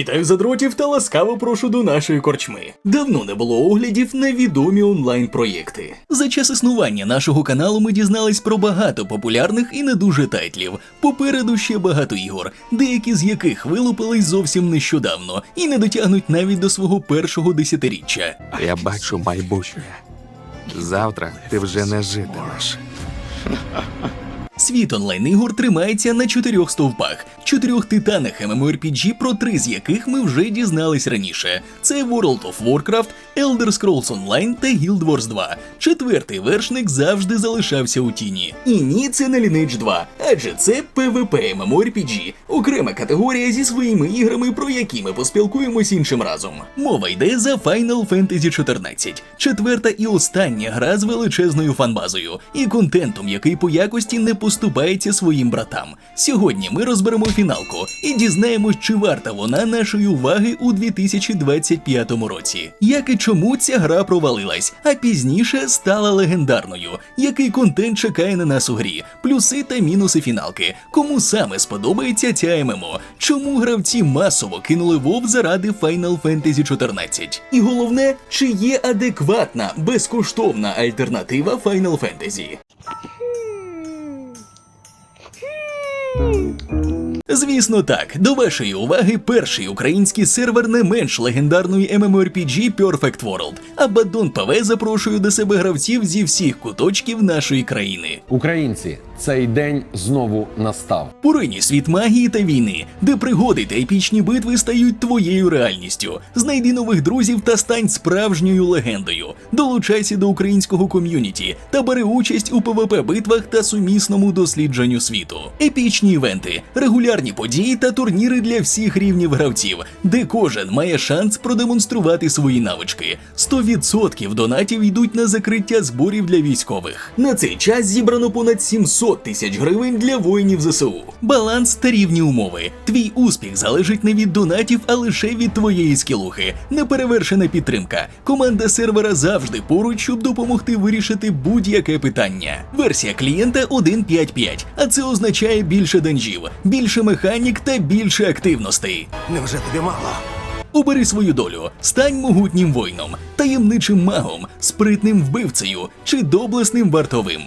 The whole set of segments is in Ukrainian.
Вітаю задротів та ласкаво прошу до нашої корчми. Давно не було оглядів на відомі онлайн-проєкти. За час існування нашого каналу ми дізнались про багато популярних і не дуже тайтлів. Попереду ще багато ігор, деякі з яких вилупились зовсім нещодавно і не дотягнуть навіть до свого першого десятиріччя. Я бачу майбутнє. Завтра ти вже не житимеш. Світ онлайн-ігор тримається на чотирьох стовпах, чотирьох титанах MMORPG, про три з яких ми вже дізнались раніше. Це World of Warcraft, Elder Scrolls Online та Guild Wars 2. Четвертий вершник завжди залишався у тіні. І ні, це не Lineage 2, адже це PvP MMORPG, окрема категорія зі своїми іграми, про які ми поспілкуємось іншим разом. Мова йде за Final Fantasy 14, четверта і остання гра з величезною фанбазою і контентом, який по якості не поступається своїм братам. Сьогодні ми розберемо фіналку і дізнаємось, чи варта вона нашої уваги у 2025 році. Як і чому ця гра провалилась, а пізніше стала легендарною. Який контент чекає на нас у грі, плюси та мінуси фіналки. Кому саме сподобається ця ММО? Чому гравці масово кинули WoW заради Final Fantasy 14? І головне, чи є адекватна безкоштовна альтернатива Final Fantasy? Yay! Звісно, так. До вашої уваги перший український сервер не менш легендарної MMORPG Perfect World. Абадон ПВ запрошує до себе гравців зі всіх куточків нашої країни. Українці, цей день знову настав. Поринь світ магії та війни, де пригоди та епічні битви стають твоєю реальністю. Знайди нових друзів та стань справжньою легендою. Долучайся до українського ком'юніті та бери участь у ПВП битвах та сумісному дослідженню світу. Епічні івенти, регулярні події та турніри для всіх рівнів гравців, де кожен має шанс продемонструвати свої навички. 100% донатів йдуть на закриття зборів для військових. На цей час зібрано понад 700 тисяч гривень для воїнів ЗСУ. Баланс та рівні умови. Твій успіх залежить не від донатів, а лише від твоєї скілухи. Неперевершена підтримка. Команда сервера завжди поруч, щоб допомогти вирішити будь-яке питання. Версія клієнта 1.5.5, а це означає більше данжів, більше механік та більше активностей. Невже тобі мало? Обери свою долю, стань могутнім воїном, таємничим магом, спритним вбивцею чи доблесним вартовим.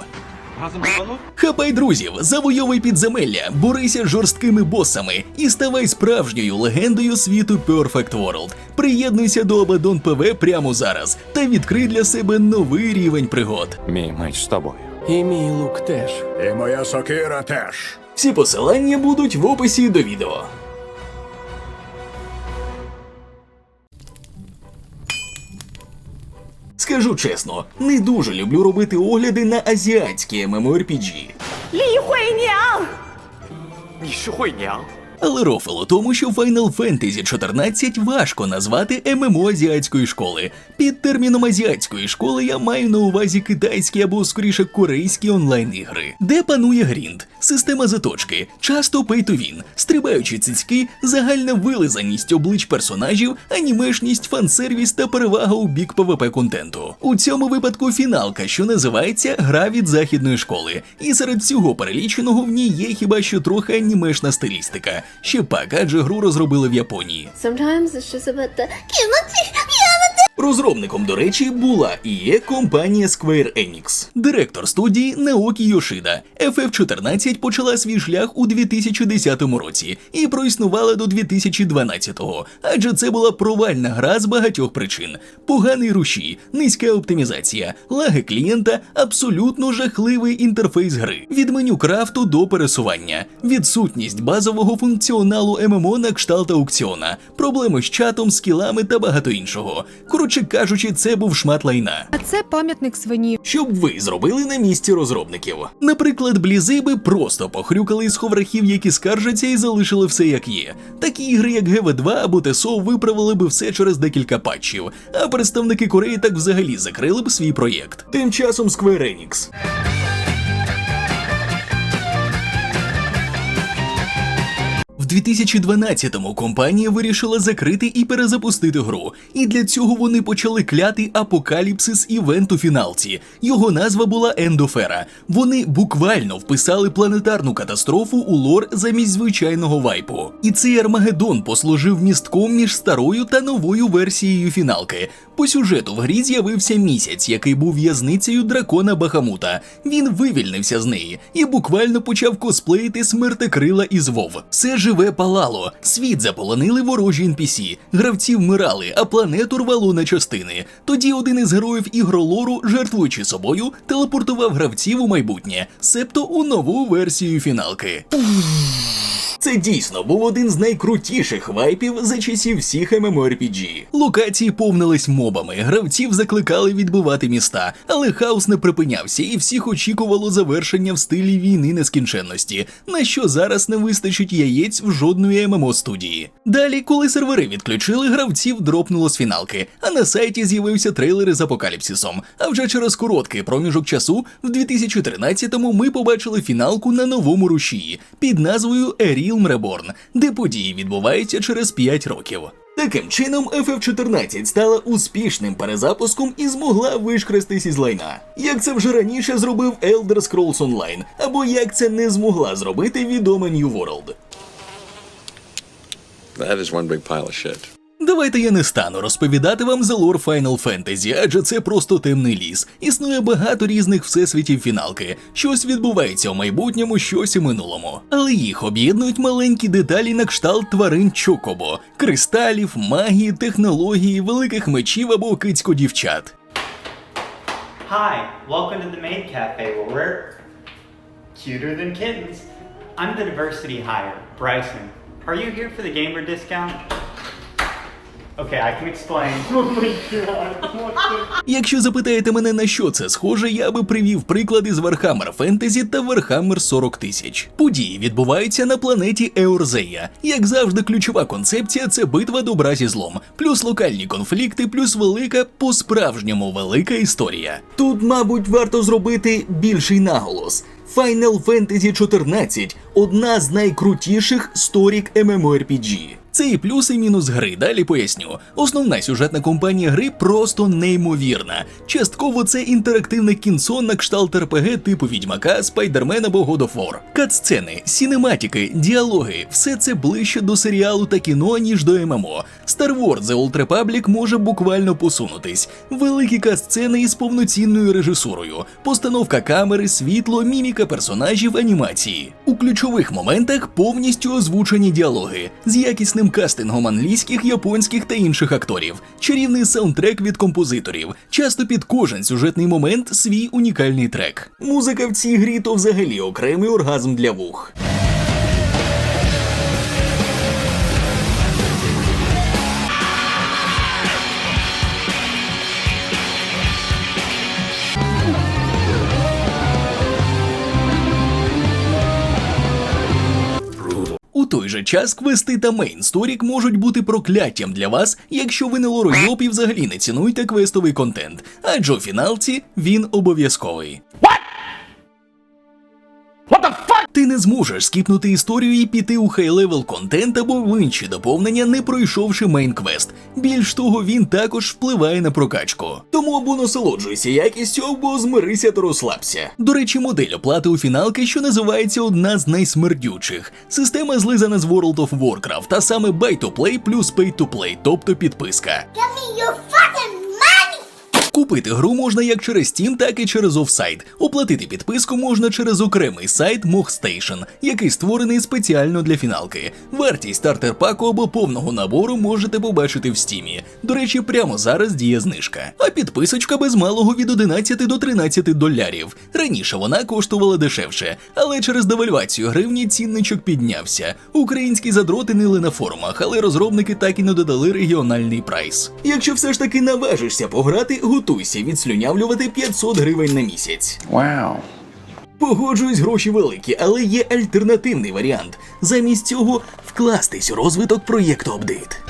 Хапай друзів, завойовуй підземелля, борися з жорсткими босами і ставай справжньою легендою світу Perfect World. Приєднуйся до Абадон ПВ прямо зараз та відкрий для себе новий рівень пригод. Мій меч з тобою. І мій лук теж. І моя сокира теж. Всі посилання будуть в описі до відео. Скажу чесно, не дуже люблю робити огляди на азіатські MMORPG. Лі Хуйнян! Але рофл у тому, що Final Fantasy 14 важко назвати ММО азіатської школи. Під терміном азіатської школи я маю на увазі китайські або скоріше корейські онлайн-ігри, де панує грінд, система заточки, часто win, стрибаючі цицьки, загальна вилизаність облич персонажів, анімешність, фансервіс та перевага у бік ПВП контенту. У цьому випадку фіналка, що називається Гра від західної школи, і серед всього переліченого в ній є хіба що трохи анімешна стилістика. Ще пак, адже гру розробили в Японії. Sometimes it's just about the Розробником, до речі, була і є компанія Square Enix. Директор студії Наокі Йошида. FF14 почала свій шлях у 2010 році і проіснувала до 2012-го, адже це була провальна гра з багатьох причин: поганий рушій, низька оптимізація, лаги клієнта, абсолютно жахливий інтерфейс гри, від меню крафту до пересування, відсутність базового функціоналу ММО на кшталт аукціона, проблеми з чатом, скілами та багато іншого. Коротше кажучи, це був шмат лайна. А це пам'ятник свині. Щоб ви зробили на місці розробників. Наприклад, блізи би просто похрюкали з ховрахів, які скаржаться і залишили все як є. Такі ігри, як GV2 або ТСО, виправили би все через декілька патчів, а представники Кореї так взагалі закрили б свій проєкт. Тим часом Square Enix. 2012-му компанія вирішила закрити і перезапустити гру, і для цього вони почали клятий апокаліпсис івент у фіналці. Його назва була Ендофера. Вони буквально вписали планетарну катастрофу у лор замість звичайного вайпу. І цей Армагеддон послужив містком між старою та новою версією фіналки. По сюжету в грі з'явився місяць, який був в'язницею дракона Бахамута. Він вивільнився з неї і буквально почав косплеїти смертекрила із Вов. Все живе палало, світ заполонили ворожі NPC, гравці вмирали, а планету рвало на частини. Тоді один із героїв ігролору, жертвуючи собою, телепортував гравців у майбутнє, себто у нову версію фіналки. Це дійсно був один з найкрутіших вайпів за часів всіх MMORPG. Локації повнились мобами, гравців закликали відбивати міста, але хаос не припинявся, і всіх очікувало завершення в стилі війни нескінченності, на що зараз не вистачить яєць в жодної ММО студії. Далі, коли сервери відключили, гравців дропнуло з фіналки, а на сайті з'явився трейлер із апокаліпсисом. А вже через короткий проміжок часу, в 2013-му ми побачили фіналку на новому рушії під назвою Eril Reborn, де події відбуваються через 5 років. Таким чином, FF14 стала успішним перезапуском і змогла вишкрестись із лайна. Як це вже раніше зробив Elder Scrolls Online, або як це не змогла зробити відома New World. That is one big pile of shit. Давайте я не стану розповідати вам за лор Final Fantasy, адже це просто темний ліс. Існує багато різних всесвітів фіналки. Щось відбувається у майбутньому, щось у минулому. Але їх об'єднують маленькі деталі на кшталт тварин Чокобо, кристалів, магії, технології, великих мечів або кицько дівчат. Hi, welcome to the Maid Cafe where we're cuter than kittens. I'm the diversity hire, Bryson. Are you here for the gamer discount? Okay, I can explain. Oh my god. Якщо запитаєте мене на що це схоже, я би привів приклади з Warhammer Fantasy та Warhammer 40 тисяч. Події відбуваються на планеті Еорзея. Як завжди, ключова концепція це битва добра зі злом, плюс локальні конфлікти, плюс велика, по-справжньому велика історія. Тут, мабуть, варто зробити більший наголос. Final Fantasy 14 одна з найкрутіших сторік MMORPG. Це і плюс, і мінус гри. Далі поясню. Основна сюжетна кампанія гри просто неймовірна. Частково це інтерактивне кінцо на кшталт РПГ типу Відьмака, Спайдермена або God of War. Катсцени, сінематики, діалоги все це ближче до серіалу та кіно, ніж до ММО. Star Wars The Old Republic може буквально посунутись. Великі катсцени із повноцінною режисурою, постановка камери, світло, міміка персонажів, анімації. У ключових моментах повністю озвучені діалоги з якісним кастингом англійських, японських та інших акторів, чарівний саундтрек від композиторів. Часто під кожен сюжетний момент свій унікальний трек. Музика в цій грі то взагалі окремий оргазм для вух. У той же час квести та мейнсторік можуть бути прокляттям для вас, якщо ви не лоройоп і взагалі не цінуєте квестовий контент, адже у фіналці він обов'язковий. Не зможеш скіпнути історію і піти у хай-левел контент або в інші доповнення, не пройшовши мейн-квест. Більш того, він також впливає на прокачку. Тому або насолоджуйся якістю, або змирися та розслабся. До речі, модель оплати у фіналки, що називається одна з найсмердючих. Система злизана з World of Warcraft, та саме Buy to Play плюс Pay to Play, тобто підписка. Купити гру можна як через Steam, так і через офсайт. Оплатити підписку можна через окремий сайт MogStation, який створений спеціально для фіналки. Вартість стартер паку або повного набору можете побачити в стімі. До речі, прямо зараз діє знижка. А підписочка без малого від 11 до 13 долярів. Раніше вона коштувала дешевше, але через девальвацію гривні цінничок піднявся. Українські задроти нили на форумах, але розробники так і не додали регіональний прайс. Якщо все ж таки наважишся пограти, готуйся відслюнявлювати 500 гривень на місяць. Вау. Погоджуюсь, гроші великі, але є альтернативний варіант. Замість цього вкластись у розвиток проєкту апдейт.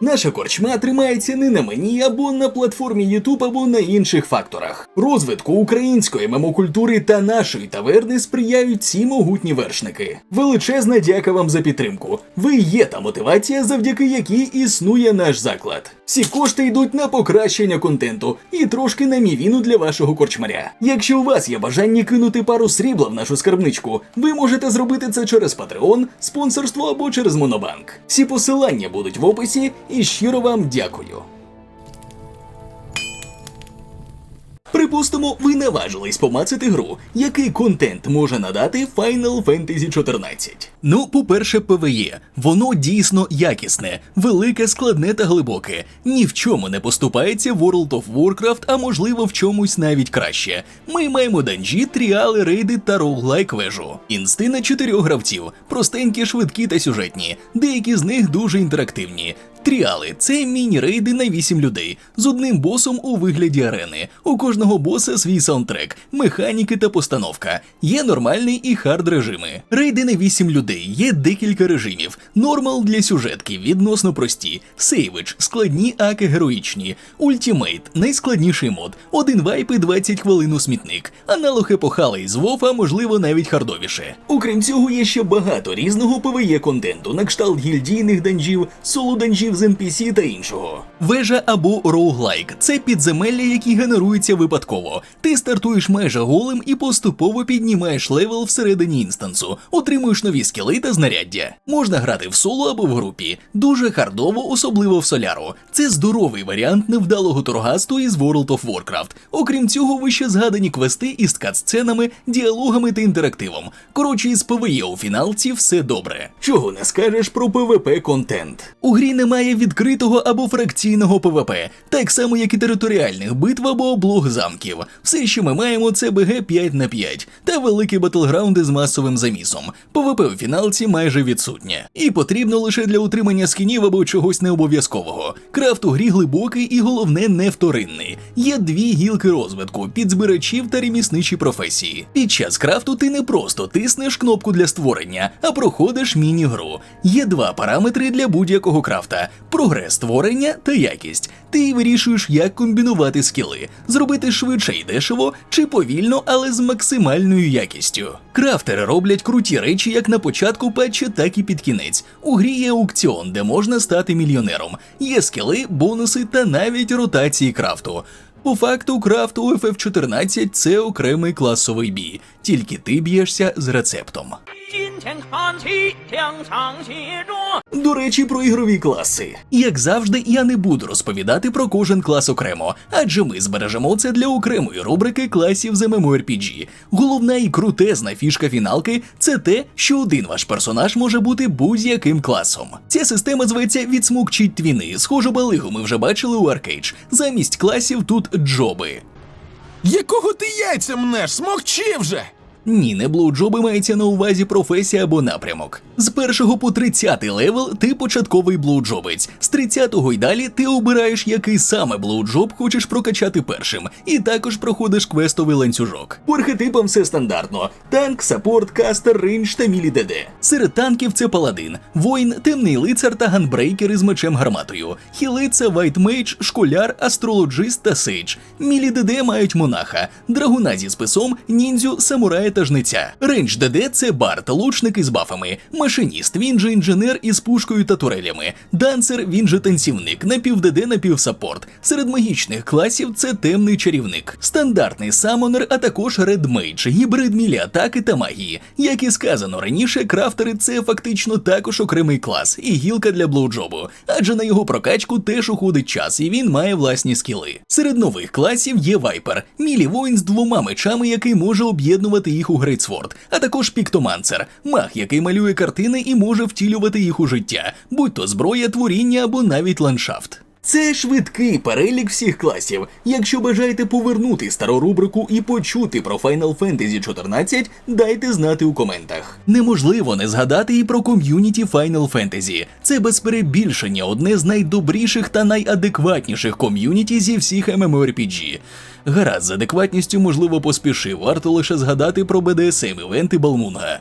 Наша корчма тримається не на мені або на платформі YouTube, або на інших факторах. Розвитку української мемокультури та нашої таверни сприяють ці могутні вершники. Величезна дяка вам за підтримку. Ви є та мотивація, завдяки якій існує наш заклад. Всі кошти йдуть на покращення контенту і трошки на мівіну для вашого корчмаря. Якщо у вас є бажання кинути пару срібла в нашу скарбничку, ви можете зробити це через Patreon, спонсорство або через Монобанк. Всі посилання будуть в описі і щиро вам дякую. Припустимо, ви наважились помацати гру. Який контент може надати Final Fantasy 14? Ну, по-перше, PvE. Воно дійсно якісне, велике, складне та глибоке. Ні в чому не поступається World of Warcraft, а можливо в чомусь навіть краще. Ми маємо данжі, тріали, рейди та роуглайк вежу. Інсти на чотирьох гравців, простенькі, швидкі та сюжетні. Деякі з них дуже інтерактивні. Тріали це міні-рейди на 8 людей з одним босом у вигляді арени. У кожного боса свій саундтрек, механіки та постановка. Є нормальний і хард режими. Рейди на 8 людей, є декілька режимів. Нормал для сюжетки відносно прості, сейвич, складні аки героїчні, ультімейт, найскладніший мод, один вайп і 20 хвилин у смітник, аналог із WoW, а можливо навіть хардовіше. Окрім цього, є ще багато різного PvE контенту, на кшталт гільдійних данжів, соло данжів з NPC та іншого. Вежа або роуглайк це підземелля, які генеруються випадково. Ти стартуєш майже голим і поступово піднімаєш левел всередині інстансу, отримуєш нові скіли та знаряддя. Можна грати в соло або в групі. Дуже хардово, особливо в соляру. Це здоровий варіант невдалого торгасту із World of Warcraft. Окрім цього, вище згадані квести із кат-сценами, діалогами та інтерактивом. Коротше, із PvE у фіналці все добре. Чого не скажеш про PvP контент? У грі немає відкритого або фракційного PvP, так само як і територіальних битв або облог замків. Все, що ми маємо, це БГ 5 на 5 та великі батлграунди з масовим замісом. PvP у фіналці майже відсутнє. І потрібно лише для утримання скінів або чогось необов'язкового. Крафт у грі глибокий і головне не вторинний. Є дві гілки розвитку підзбирачів та ремісничі професії. Під час крафту ти не просто тиснеш кнопку для створення, а проходиш міні-гру. Є два параметри для будь-якого крафта: прогрес створення та якість. Ти вирішуєш, як комбінувати скіли, зробити швидше і дешево, чи повільно, але з максимальною якістю. Крафтери роблять круті речі як на початку патча, так і під кінець. У грі є аукціон, де можна стати мільйонером. Є скіли, бонуси та навіть ротації крафту. По факту, крафт у FF14 це окремий класовий бій, тільки ти б'єшся з рецептом. 金钱看齐，两场协作。 До речі, про ігрові класи. Як завжди, я не буду розповідати про кожен клас окремо, адже ми збережемо це для окремої рубрики класів з MMORPG. Головна і крутезна фішка фіналки це те, що один ваш персонаж може бути будь-яким класом. Ця система зветься відсмукчіть твіни. Схожу балигу ми вже бачили у Аркейдж. Замість класів тут джоби. Якого ти яйця мнеш? Смокчи вже! Ні, не блоуджоби мається на увазі професія або напрямок. З першого по 30 левел ти початковий блоуджобець. З 30-го й далі ти обираєш, який саме блоуджоб хочеш прокачати першим, і також проходиш квестовий ланцюжок. По архетипам все стандартно: танк, саппорт, кастер, рейндж та мілі ДД. Серед танків це паладин, воїн, темний лицар та ганбрейкер із мечем гарматою. Хіли це вайтмейдж, школяр, астрологист та сейдж. Мілі ДД мають монаха, драгуна зі списом, ніндзю, самурая та. Рейндж ДД це бард, лучник із бафами, машиніст, він же інженер із пушкою та турелями, дансер, він же танцівник, напів ДД, напівсаппорт. Серед магічних класів це темний чарівник, стандартний самонер, а також редмейдж, гібрид мілі атаки та магії. Як і сказано раніше, крафтери це фактично також окремий клас і гілка для блоуджобу, адже на його прокачку теж уходить час, і він має власні скіли. Серед нових класів є вайпер, мілі воїн з двома мечами, який може об'єднувати їх у Грейтсворд, а також піктоманцер, маг, який малює картини і може втілювати їх у життя, будь то зброя, творіння або навіть ландшафт. Це швидкий перелік всіх класів. Якщо бажаєте повернути стару рубрику і почути про Final Fantasy 14, дайте знати у коментах. Неможливо не згадати і про ком'юніті Final Fantasy. Це без перебільшення одне з найдобріших та найадекватніших ком'юніті зі всіх MMORPG. Гаразд, з адекватністю можливо поспішив, варто лише згадати про BDSM івенти Балмунга.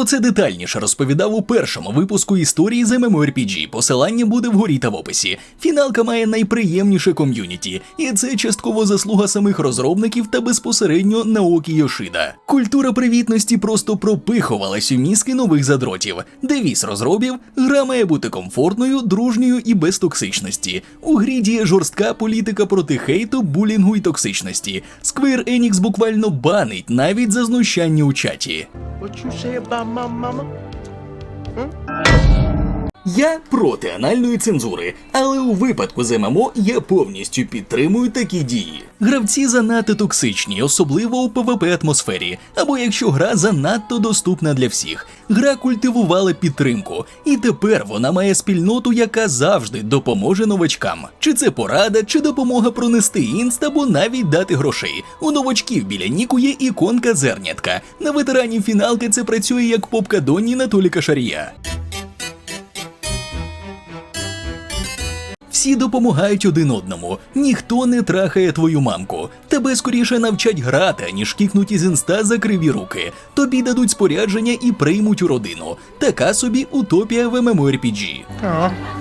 Про це детальніше розповідав у першому випуску історії з MMORPG. Посилання буде вгорі та в описі. Фіналка має найприємніше ком'юніті, і це частково заслуга самих розробників та безпосередньо Наокі Йошида. Культура привітності просто пропихувалась у мізки нових задротів. Девіз розробів гра має бути комфортною, дружньою і без токсичності. У грі діє жорстка політика проти хейту, булінгу і токсичності. Square Enix буквально банить навіть за знущання у чаті. mama, mama. Hmm? Uh, Я проти анальної цензури, але у випадку з ММО я повністю підтримую такі дії. Гравці занадто токсичні, особливо у PvP атмосфері, або якщо гра занадто доступна для всіх. Гра культивувала підтримку, і тепер вона має спільноту, яка завжди допоможе новачкам. Чи це порада, чи допомога пронести інст, або навіть дати грошей. У новачків біля Ніку є іконка зернятка. На ветеранів фіналки це працює як попка Донні на Толіка Шарія. Всі допомагають один одному, ніхто не трахає твою мамку. Тебе скоріше навчать грати, ніж кікнуть із інста за криві руки. Тобі дадуть спорядження і приймуть у родину. Така собі утопія в MMORPG.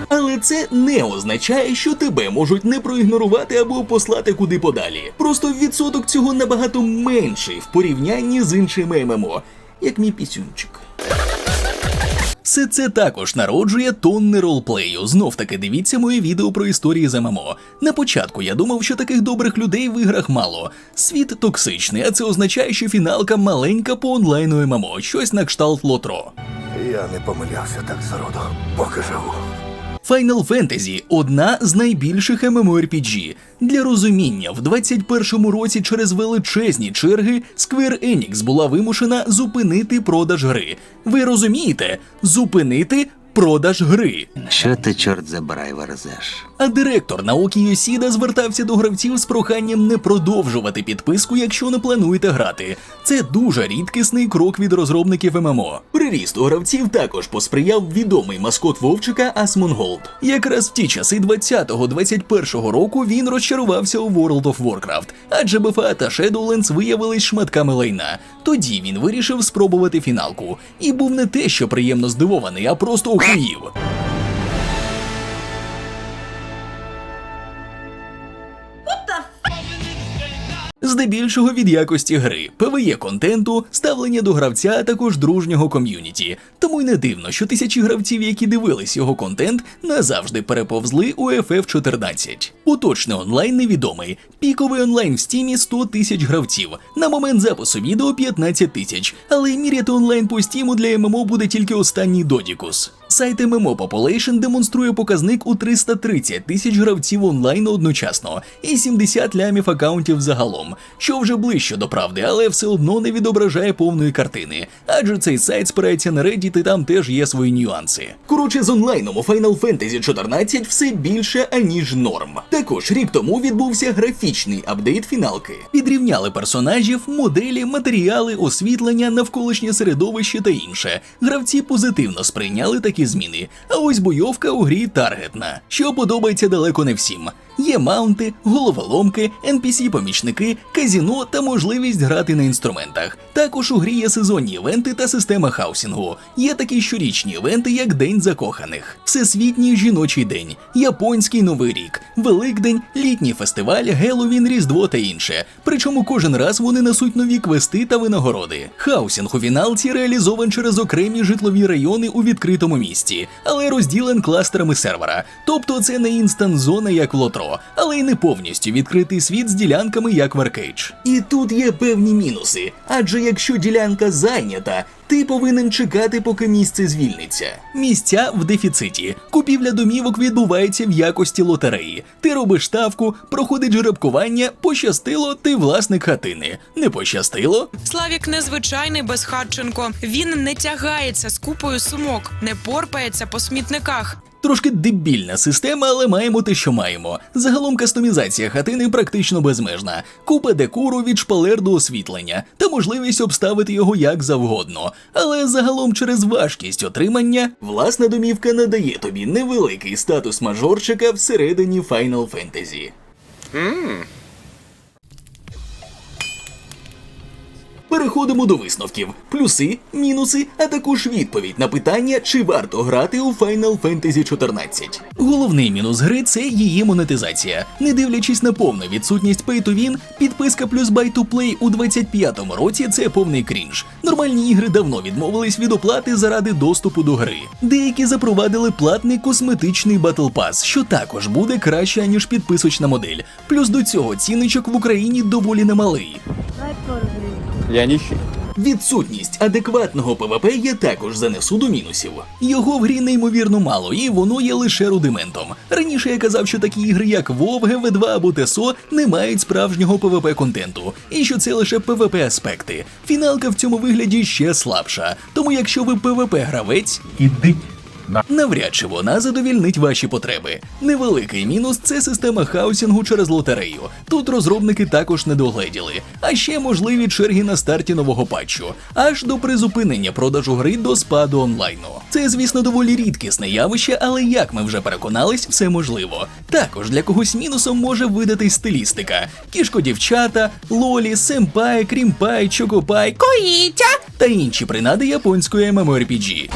Але це не означає, що тебе можуть не проігнорувати або послати куди подалі. Просто відсоток цього набагато менший в порівнянні з іншими ММО, як мій пісюнчик. Все це також народжує тонни ролплею. Знов таки дивіться моє відео про історії з ММО. На початку я думав, що таких добрих людей в іграх мало. Світ токсичний, а це означає, що фіналка маленька по онлайну ММО, щось на кшталт лотро. Я не помилявся так зроду, поки живу. Final Fantasy – одна з найбільших MMORPG. Для розуміння, в 21-му році через величезні черги Square Enix була вимушена зупинити продаж гри. Ви розумієте? Зупинити продаж гри. Що ти, чорт забирай, верзеш? А директор Наокі Йосіда звертався до гравців з проханням не продовжувати підписку, якщо не плануєте грати. Це дуже рідкісний крок від розробників ММО. Прирісту гравців також посприяв відомий маскот Вовчика Асмонголд. Якраз в ті часи 20-21 року він розчарувався у World of Warcraft, адже БФА та Shadowlands виявились шматками лайна. Тоді він вирішив спробувати фіналку. І був не те, що приємно здивований, а просто охуїв. Здебільшого від якості гри, ПВЄ контенту, ставлення до гравця, а також дружнього ком'юніті. Тому й не дивно, що тисячі гравців, які дивились його контент, назавжди переповзли у FF14. Поточний онлайн невідомий. Піковий онлайн в стімі 100 тисяч гравців. На момент запису відео 15 тисяч. Але міряти онлайн по стіму для ММО буде тільки останній додікус. Сайт MMO Population демонструє показник у 330 тисяч гравців онлайн одночасно і 70 лямів акаунтів загалом, що вже ближче до правди, але все одно не відображає повної картини. Адже цей сайт спирається на Reddit і там теж є свої нюанси. Коротше, з онлайном у Final Fantasy 14 все більше аніж норм. Також рік тому відбувся графічний апдейт фіналки. Підрівняли персонажів, моделі, матеріали, освітлення, навколишнє середовище та інше. Гравці позитивно сприйняли такі зміни. А ось бойовка у грі таргетна, що подобається далеко не всім. Є маунти, головоломки, NPC-помічники, казіно та можливість грати на інструментах. Також у грі є сезонні івенти та система хаусінгу. Є такі щорічні івенти, як День закоханих, Всесвітній жіночий день, Японський Новий рік, Великдень, літній фестиваль, Геловін, Різдво та інше. Причому кожен раз вони несуть нові квести та винагороди. Хаусінг у фіналці реалізован через окремі житлові райони у відкритому місті, але розділен кластерами сервера. Тобто це не інстант зона, як в лотро, але й не повністю відкритий світ з ділянками, як в Аркейдж. І тут є певні мінуси, адже якщо ділянка зайнята, ти повинен чекати, поки місце звільниться. Місця в дефіциті. Купівля домівок відбувається в якості лотереї. Ти робиш ставку, проходить жеребкування, пощастило, ти власник хатини. Не пощастило, Славік незвичайний безхатченко. Він не тягається з купою сумок, не порпається по смітниках. Трошки дебільна система, але маємо те, що маємо. Загалом кастомізація хатини практично безмежна. Купа декору від шпалер до освітлення та можливість обставити його як завгодно. Але загалом через важкість отримання власна домівка надає тобі невеликий статус мажорчика всередині Final Fantasy. Переходимо до висновків: плюси, мінуси, а також відповідь на питання, чи варто грати у Final Fantasy 14. Головний мінус гри це її монетизація. Не дивлячись на повну відсутність Pay to Win, підписка плюс Buy to Play у 25-му році це повний крінж. Нормальні ігри давно відмовились від оплати заради доступу до гри. Деякі запровадили платний косметичний Battle Pass, що також буде краще ніж підписочна модель. Плюс до цього ціничок в Україні доволі немалий. Я нищий. Відсутність адекватного ПВП я також занесу до мінусів. Його в грі неймовірно мало, і воно є лише рудиментом. Раніше я казав, що такі ігри, як WoW, GV2 або ТСО, не мають справжнього ПВП контенту, і що це лише ПВП аспекти. Фіналка в цьому вигляді ще слабша. Тому якщо ви ПВП гравець, Ідіть. Навряд чи вона задовільнить ваші потреби. Невеликий мінус це система хаусінгу через лотерею. Тут розробники також не догледіли. А ще можливі черги на старті нового патчу, аж до призупинення продажу гри до спаду онлайну. Це, звісно, доволі рідкісне явище, але як ми вже переконались, все можливо. Також для когось мінусом може видати стилістика: кішко дівчата, лолі, семпай, крімпай, чокопай, коїтя та інші принади японської MMORPG.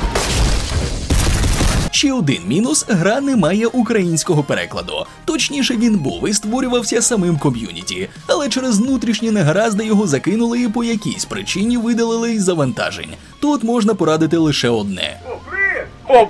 Ще один мінус гра не має українського перекладу. Точніше, він був і створювався самим ком'юніті, але через внутрішні негаразди його закинули і по якійсь причині видалили із завантажень. Тут можна порадити лише одне. О!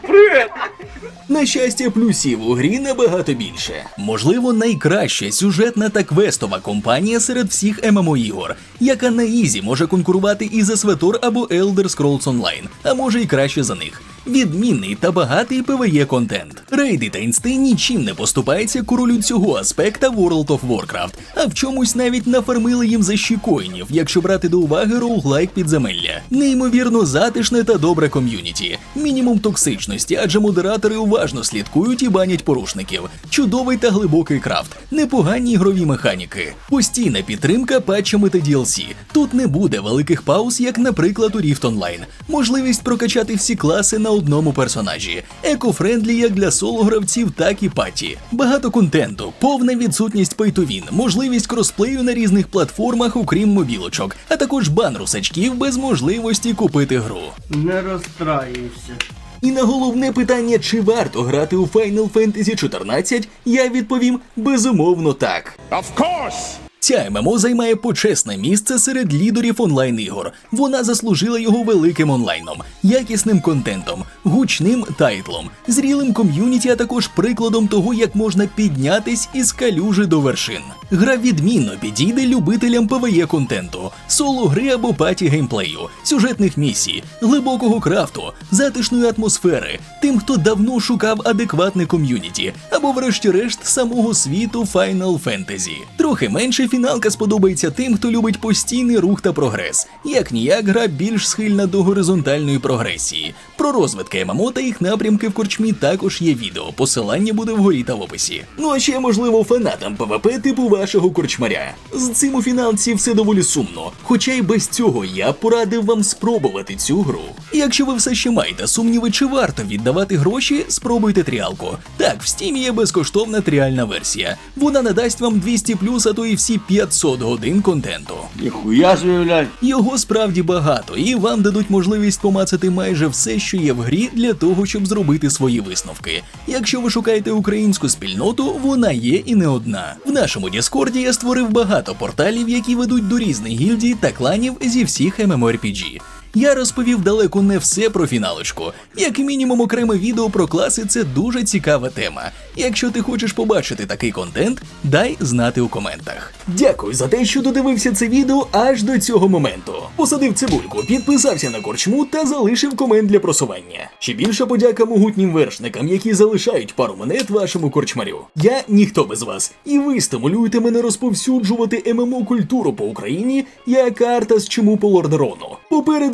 На щастя, плюсів у грі набагато більше. Можливо, найкраща сюжетна та квестова компанія серед всіх ММО ігор, яка на ізі може конкурувати із SWTOR або Elder Scrolls Online, а може й краще за них. Відмінний та багатий PvE контент. Рейди та інсти нічим не поступається королю цього аспекта World of Warcraft, а в чомусь навіть нафармили їм за щікоїнів, якщо брати до уваги роуглайк підземелля. Неймовірно затишне та добре ком'юніті. Мінімум токсичності, адже модератори уважно слідкують і банять порушників. Чудовий та глибокий крафт, непогані ігрові механіки, постійна підтримка патчами та DLC. Тут не буде великих пауз, як, наприклад, у Rift Online. Можливість прокачати всі класи на одному персонажі, екофрендлі як для соло-гравців, так і паті. Багато контенту, повна відсутність пейтовін, можливість кросплею на різних платформах, окрім мобілочок, а також бан русачків без можливості купити гру. Не розстраюйся. І на головне питання, чи варто грати у Final Fantasy 14, я відповім безумовно так. Of course! Ця ММО займає почесне місце серед лідерів онлайн ігор. Вона заслужила його великим онлайном, якісним контентом, гучним тайтлом, зрілим ком'юніті, а також прикладом того, як можна піднятись із калюжи до вершин. Гра відмінно підійде любителям PvE контенту, соло гри або паті геймплею, сюжетних місій, глибокого крафту, затишної атмосфери, тим, хто давно шукав адекватне ком'юніті, або, врешті-решт, самого світу Final Fantasy. Трохи менше фіналка сподобається тим, хто любить постійний рух та прогрес. Як ніяк гра більш схильна до горизонтальної прогресії. Про розвитки ММО та їх напрямки в корчмі також є відео. Посилання буде вгорі та в описі. Ну а ще можливо фанатам ПВП типу вашого корчмаря. З цим у фіналці все доволі сумно. Хоча й без цього я порадив вам спробувати цю гру. Якщо ви все ще маєте сумніви, чи варто віддавати гроші, спробуйте тріалку. Так, в Steam є безкоштовна тріальна версія. Вона надасть вам 200 плюс, а то і всі 500 годин контенту. Ніхуя заявляй. Його справді багато, і вам дадуть можливість помацати майже все, що є в грі, для того, щоб зробити свої висновки. Якщо ви шукаєте українську спільноту, вона є і не одна. В нашому Діскорді я створив багато порталів, які ведуть до різних гільдій та кланів зі всіх MMORPG. Я розповів далеко не все про фіналочку. Як мінімум, окреме відео про класи це дуже цікава тема. Якщо ти хочеш побачити такий контент, дай знати у коментах. Дякую за те, що додивився це відео аж до цього моменту. Посадив цибульку, підписався на корчму та залишив комент для просування. Ще більша подяка могутнім вершникам, які залишають пару монет вашому корчмарю. Я ніхто без вас, і ви стимулюєте мене розповсюджувати ММО культуру по Україні, як карта з чому по Лордерону.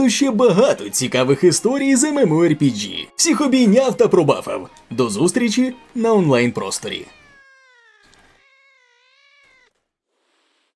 Ще багато цікавих історій з MMORPG. Всіх обійняв та пробафав. До зустрічі на онлайн просторі.